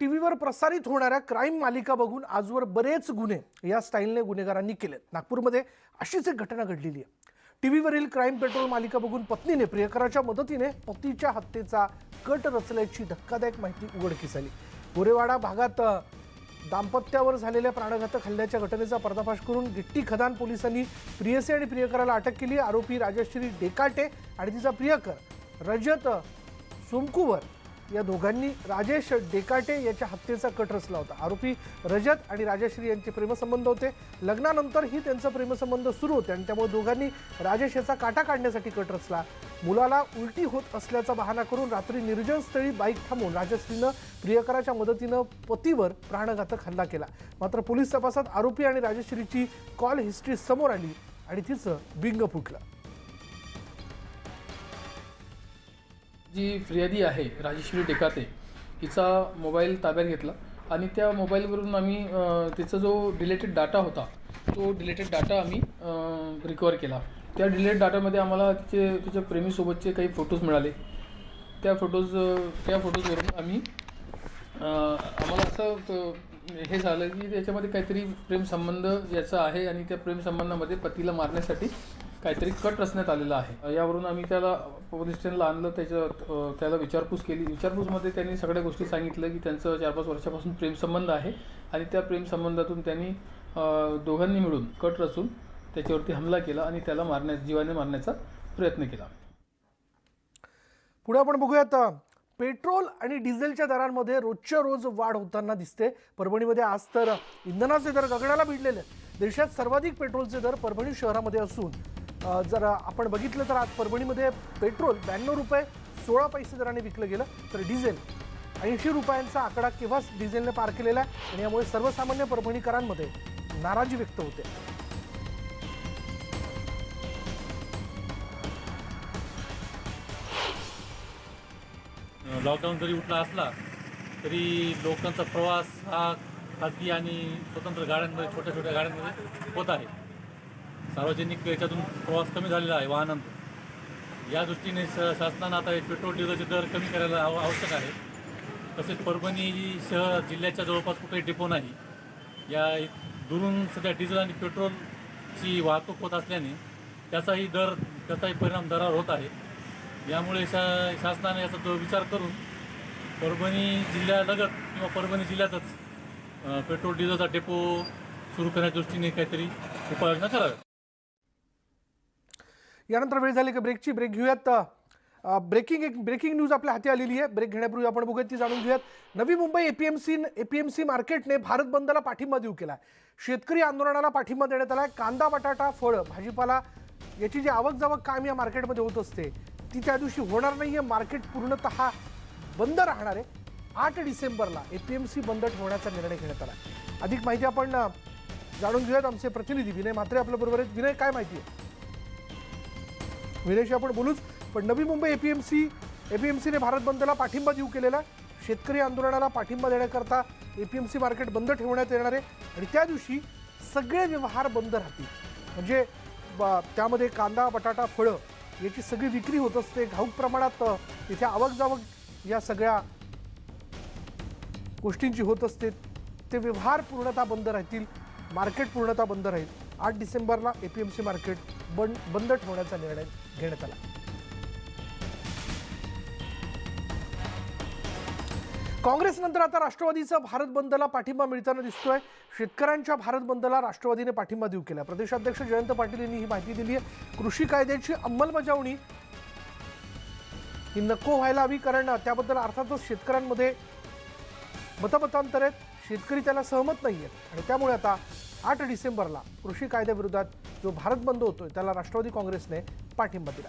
टीव्हीवर प्रसारित होणाऱ्या क्राईम मालिका बघून आजवर बरेच गुन्हे या स्टाईलने गुन्हेगारांनी केलेत. नागपूरमध्ये अशीच एक घटना घडलेली आहे. टीव्हीवरील क्राईम पेट्रोल मालिका बघून पत्नीने प्रियकराच्या मदतीने पतीच्या हत्येचा कट रचल्याची धक्कादायक माहिती उघडकीस आली. गोरेवाडा भागात दाम्पत्यावर झालेल्या प्राणघातक हल्ल्याच्या घटनेचा पर्दाफाश करून गिट्टी खदान पोलिसांनी प्रियसी आणि प्रियकराला अटक केली. आरोपी राजश्री डेकाटे आणि तिचा प्रियकर रजत सोमकुवर या दोघांनी राजेश डेकाटे याच्या हत्येचा कट रचला होता. आरोपी रजत आणि राजश्री यांचे प्रेमसंबंध होते. लग्नानंतरही त्यांचा प्रेमसंबंध सुरू होते आणि त्यामुळे दोघांनी राजेश याचा काटा काढण्यासाठी कट रचला. मुलाला उलटी होत असल्याचा बहाणा करून रात्री निर्जन स्थळी बाईक थांबवून राजश्रीनं प्रियकराच्या मदतीनं पतीवर प्राणघातक हल्ला केला. मात्र पोलीस तपासात आरोपी आणि राजश्रीची कॉल हिस्ट्री समोर आली आणि तिचं बिंग फुटलं. जी फिर्यादी आहे राजेश्वरी टेकाते तिचा मोबाईल ताब्यात घेतला आणि त्या मोबाईलवरून आम्ही तिचा जो डिलेटेड डाटा होता तो डिलेटेड डाटा आम्ही रिकवर केला. त्या डिलेटेड डाटामध्ये आम्हाला तिचे तिच्या प्रेमीसोबतचे काही फोटोज मिळाले. त्या फोटोज त्या फोटोजवरून आम्ही आम्हाला असं हे झालं की त्याच्यामध्ये काहीतरी प्रेमसंबंध याचा आहे आणि त्या प्रेमसंबंधामध्ये पतीला मारण्यासाठी काहीतरी कट रचण्यात आलेला आहे. यावरून आम्ही त्याला पोलीस स्टेशनला आणलं त्याच्या त्याला विचारपूस केली. विचारपूसमध्ये त्यांनी सगळ्या गोष्टी सांगितलं की त्यांचं चार पाच वर्षापासून प्रेमसंबंध आहे आणि त्या प्रेमसंबंधातून त्यांनी दोघांनी मिळून कट रचून त्याच्यावरती हमला केला आणि त्याला मारण्या जीवाने मारण्याचा प्रयत्न केला. पुढे आपण बघूयात पेट्रोल आणि डिझेलच्या दरांमध्ये रोजच्या रोज वाढ होताना दिसते. परभणीमध्ये आज तर इंधनाचे दर गगनाला भिडलेले देशात सर्वाधिक पेट्रोलचे दर परभणी शहरामध्ये असून जर आपण बघितलं तर आज परभणीमध्ये पेट्रोल ब्याण्णव रुपये सोळा पैसे दराने विकलं गेलं तर डिझेल ऐंशी रुपयांचा आकडा केव्हाच डिझेलने पार केलेला आहे? आणि यामुळे सर्वसामान्य परभणीकरांमध्ये नाराजी व्यक्त होते. लॉकडाऊन जरी उठला असला तरी लोकांचा प्रवास हा खाजगी आणि स्वतंत्र गाड्यांमध्ये छोट्या छोट्या गाड्यांमध्ये होत आहे. सार्वजनिक याच्यातून प्रवास कमी झालेला आहे वाहनांत या दृष्टीने श शासनानं आता हे पेट्रोल डिझेलचे दर कमी करायला आव आवश्यक आहे. तसेच परभणी शहर जिल्ह्याच्या जवळपास कुठेही डेपो नाही. या दुरून सध्या डिझेल आणि पेट्रोलची वाहतूक होत असल्याने त्याचाही दर त्याचाही परिणाम दरावर होत आहे. यामुळे शा शासनाने याचा जो विचार करून परभणी जिल्ह्यालगत किंवा परभणी जिल्ह्यातच पेट्रोल डिझेलचा डेपो सुरू करण्याच्या दृष्टीने काहीतरी उपाययोजना कराव्या यानंतर वेळ झाली की ब्रेकची. ब्रेक घेऊयात. ब्रेकिंग एक ब्रेकिंग न्यूज आपल्या हाती आलेली आहे. ब्रेक घेण्यापूर्वी आपण बघूयात ती जाणून घेऊयात. नवी मुंबई एपीएमसी एपीएमसी मार्केटने भारत बंदला पाठिंबा देऊ केला शेतकरी आंदोलनाला पाठिंबा देण्यात आला कांदा बटाटा फळं भाजीपाला याची जी आवक जावक काम या मार्केटमध्ये होत असते ती त्या दिवशी होणार नाही आहे मार्केट पूर्णतः बंद राहणार आहे. आठ डिसेंबरला एपीएमसी बंद ठेवण्याचा निर्णय घेण्यात आला अधिक माहिती आपण जाणून घेऊयात. आमचे प्रतिनिधी विनय म्हात्रे आपल्याबरोबर आहेत. विनय काय माहिती आहे? विनयशी आपण बोलूच पण नवी मुंबई एपीएमसी एपीएमसीने भारत बंदला पाठिंबा देऊ केलेला. शेतकरी आंदोलनाला पाठिंबा देण्याकरता एपीएमसी मार्केट बंद ठेवण्यात येणार आहे. आणि त्या दिवशी सगळे व्यवहार बंद राहतील. म्हणजे ब- त्यामध्ये कांदा बटाटा फळं याची सगळी विक्री होत असते. घाऊक प्रमाणात तिथे इथे आवक जावक या सगळ्या गोष्टींची होत असते. ते व्यवहार पूर्णतः बंद राहतील. मार्केट पूर्णतः बंद राहील. आठ डिसेंबरला एपीएमसी मार्केट बंद बंद ठेवण्याचा निर्णय घेण्यात आला. काँग्रेसनंतर आता राष्ट्रवादीचा भारत बंदला पाठिंबा मिळताना दिसतोय. शेतकऱ्यांच्या भारत बंदला राष्ट्रवादीने पाठिंबा देऊ केला. प्रदेशाध्यक्ष जयंत पाटील यांनी ही माहिती दिली आहे. कृषी कायद्याची अंमलबजावणी ही नको व्हायला हवी कारण त्याबद्दल अर्थातच शेतकऱ्यांमध्ये मतमतांतर आहेत. शेतकरी त्याला सहमत नाही आहेत आणि त्यामुळे आता आठ डिसेंबरला कृषी कायद्याविरोधात जो भारत बंद होतोय त्याला राष्ट्रवादी काँग्रेसने पाठिंबा दिला.